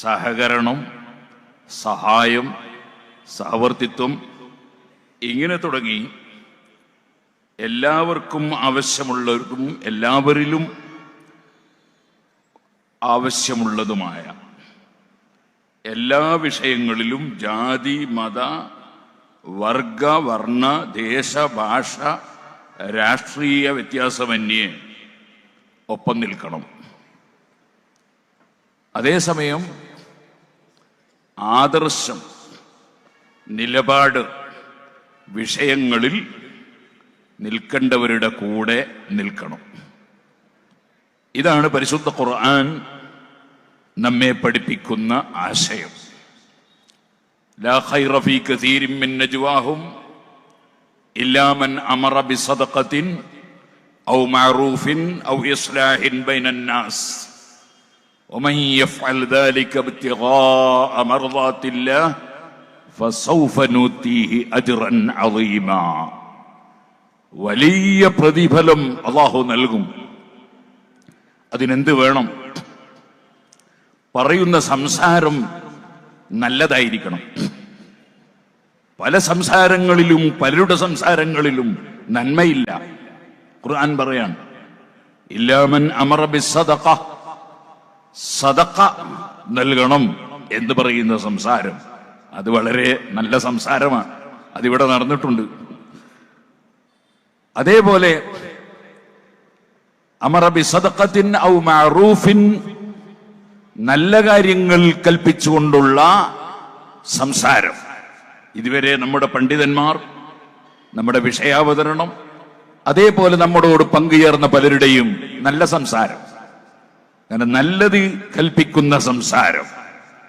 സഹകരണം സഹായം സഹവർത്തിത്വം ഇങ്ങനെ തുടങ്ങി എല്ലാവർക്കും ആവശ്യമുള്ളവർക്കും എല്ലാവരിലും ആവശ്യമുള്ളതുമായ എല്ലാ വിഷയങ്ങളിലും ജാതി മത വർഗ വർണ ദേശ ഭാഷ രാഷ്ട്രീയ വ്യത്യാസമന്യേ ഒപ്പം നിൽക്കണം. അതേസമയം ആദർശം നിലപാട് വിഷയങ്ങളിൽ നിൽക്കേണ്ടവരുടെ കൂടെ നിൽക്കണം. ഇതാണ് പരിശുദ്ധ ഖുർആൻ നമ്മെ പഠിപ്പിക്കുന്ന ആശയം. ലാ ഖൈറ ഫീ കസീരിൻ മിൻ നജ്വാഹും ഇല്ലാ മൻ അമറ ബിസദഖത്തിൻ ഔ മഅറൂഫിൻ ഔ ഇസ്ലാഹിൻ ബൈനന്നാസ് നാസ്. ومن يفعل ذلك ابتغاء مرضات الله فسوف نؤتيه اجرا عظيما വലിയ പ്രതിഫലം അള്ളാഹു നൽകും അതിനെന്ത് വേണം പറയുന്ന സംസാരം നല്ലതായിരിക്കണം പല സംസാരങ്ങളിലും പലരുടെ സംസാരങ്ങളിലും നന്മയില്ല ഖുർആൻ പറയാൻ ഇല്ലാമൻ അമറ ബിസ്സദഖ സദക്ക നൽകണം എന്ന് പറയുന്ന സംസാരം. അത് വളരെ നല്ല സംസാരമാണ്. അതിവിടെ നടന്നിട്ടുണ്ട്. അതേപോലെ അമറബി സദക്കത്തിൻ ഔ മാറൂഫിൻ നല്ല കാര്യങ്ങൾ കൽപ്പിച്ചുകൊണ്ടുള്ള സംസാരം. ഇതുവരെ നമ്മുടെ പണ്ഡിതന്മാർ നമ്മുടെ വിഷയാവതരണം അതേപോലെ നമ്മോട് പങ്കുചേർന്ന പലരുടെയും നല്ല സംസാരം. അങ്ങനെ നല്ലത് കൽപ്പിക്കുന്ന സംസാരം.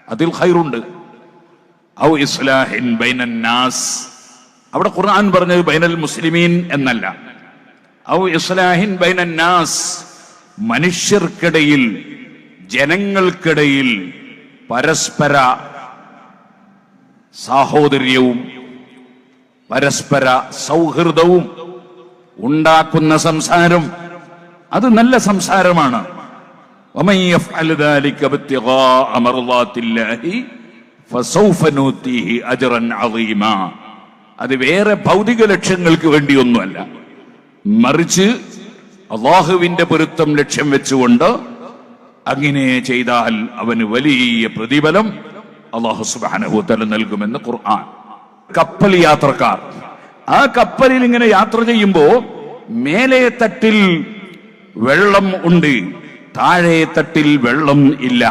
അതിൽ ഹൈറുണ്ട് ഔ ഇസ്ലാഹിൻ ബൈനൻ നാസ്. അവിടെ ഖുർആൻ പറഞ്ഞത് ബൈനൽ മുസ്ലിമീൻ എന്നല്ല. ഔ ഇസ്ലാഹിൻ ബൈനൻ നാസ്. മനുഷ്യർക്കിടയിൽ ജനങ്ങൾക്കിടയിൽ പരസ്പര സാഹോദര്യവും പരസ്പര സൗഹൃദവും ഉണ്ടാക്കുന്ന സംസാരം. അത് നല്ല സംസാരമാണ്. അത് വേറെ ഭൗതിക ലക്ഷ്യങ്ങൾക്ക് വേണ്ടിയൊന്നുമല്ല. മറിച്ച് അള്ളാഹുവിന്റെ പൊരുത്തം ലക്ഷ്യം വെച്ചുകൊണ്ട് അങ്ങനെ ചെയ്താൽ അവന് വലിയ പ്രതിഫലം അള്ളാഹു സുബാനഹുത്തല നൽകുമെന്ന് ഖുർആൻ. കപ്പൽ യാത്രക്കാർ. ആ കപ്പലിൽ ഇങ്ങനെ യാത്ര ചെയ്യുമ്പോ മേലെ തട്ടിൽ വെള്ളം ഉണ്ട്. താഴെ തട്ടിൽ വെള്ളം ഇല്ല.